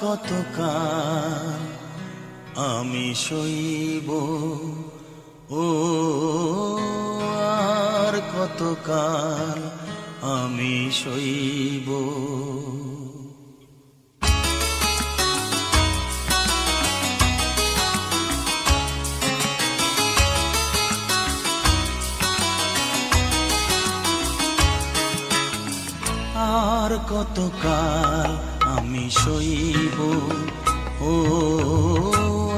কতকাল আমি সইব? ও আর কতকাল আমি সইব? আর কতকাল আমি সইব? ও,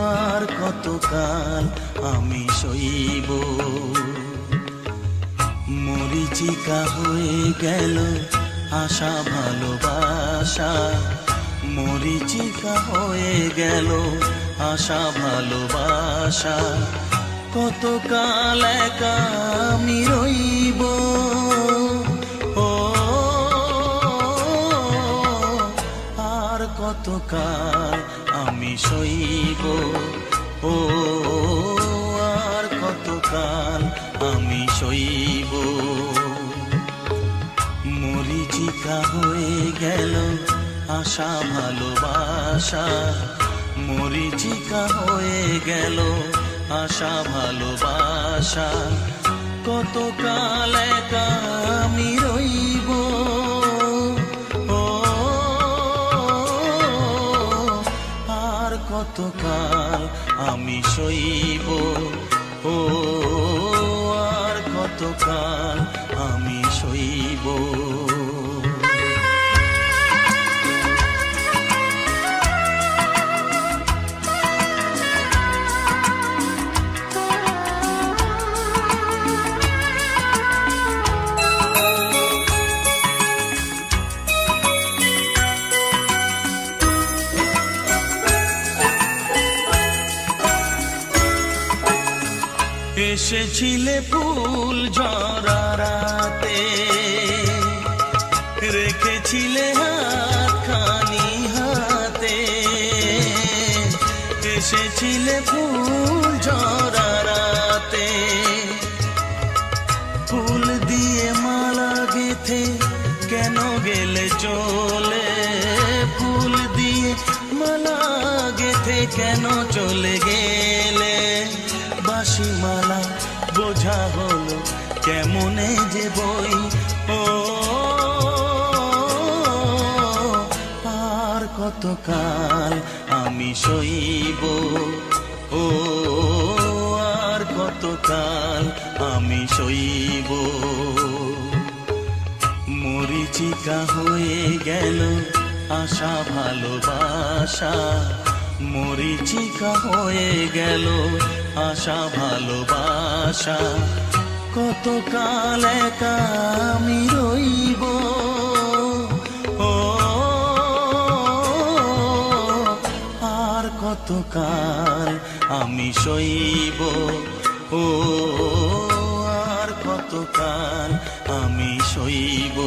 আর কতকাল আমি সইব? মরিচিকা হয়ে গেল আশা, ভালোবাসা। মরিচিকা হয়ে গেল আশা, ভালোবাসা। কতকাল একা আমি রইব? কতকাল আমি সইব? ও, আর কতকাল আমি সইব? মরিচিকা হয়ে গেল আশা, ভালোবাসা। মরিচিকা হয়ে গেল আশা, ভালোবাসা। কতকাল একা আমি রইব? কতকাল আমি সইব? ও আর কতকাল আমি সইব? এসেছিলে ফুল ঝরাতে রেখেছিলে হাত খানি হাতে। এসেছিলে ফুল ঝরাতে ফুল দিয়ে মালা গেথে কেন গেলে চলে? ফুল দিয়ে মালা গেথে কেন চলে গেলে বাসি মালা, বোঝা হলো কেমনে যে বই। ও, আর কতকাল আমি সইব? ও, আর কতকাল আমি সইব? মরিচিকা হয়ে গেল আশা ভালোবাসা। মরিচিকা হয়ে গেল আশা, ভালোবাসা। কতকাল একা আমি রইব? ও, আর কতকাল আমি সইব? ও, আর কতকাল আমি সইব?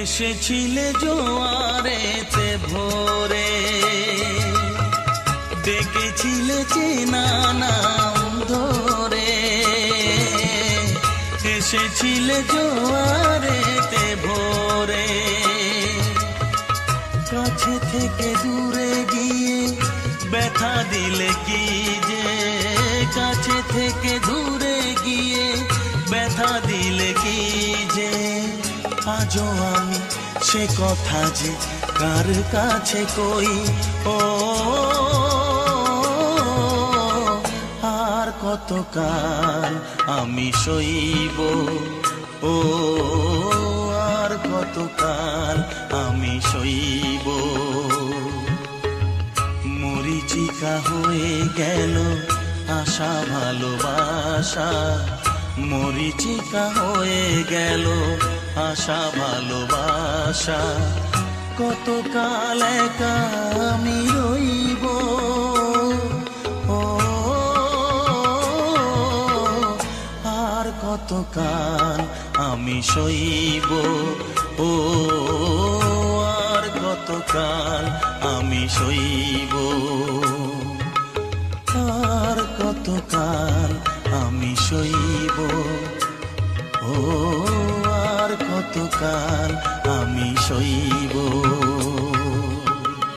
এসেছিলে জোয়ারেতে ভোরে। ডেকেছিলে চেনা নাম ধরে এসেছিলে জোয়ারেতে ভোরে। কাছে থেকে দূরে গিয়ে ব্যথা দিলে কি যে? কাছে থেকে দূরে গিয়ে ব্যথা দিলে কি যে? আজও আমি সে কথা যে কার কাছে কই? ও, আর কতকাল আমি সইব? ও, আর কতকাল আমি সইব? মরিচিকা হয়ে গেল আশা, ভালোবাসা। মরিচিকা হয়ে গেল আশা ভালোবাসা। কতকাল একা আমি রইব? ও, আর কতকাল আমি সইব? ও, আর কত কাল আমি সইব? আর কতকাল আমি সইব? ও কতকাল আমি শৈব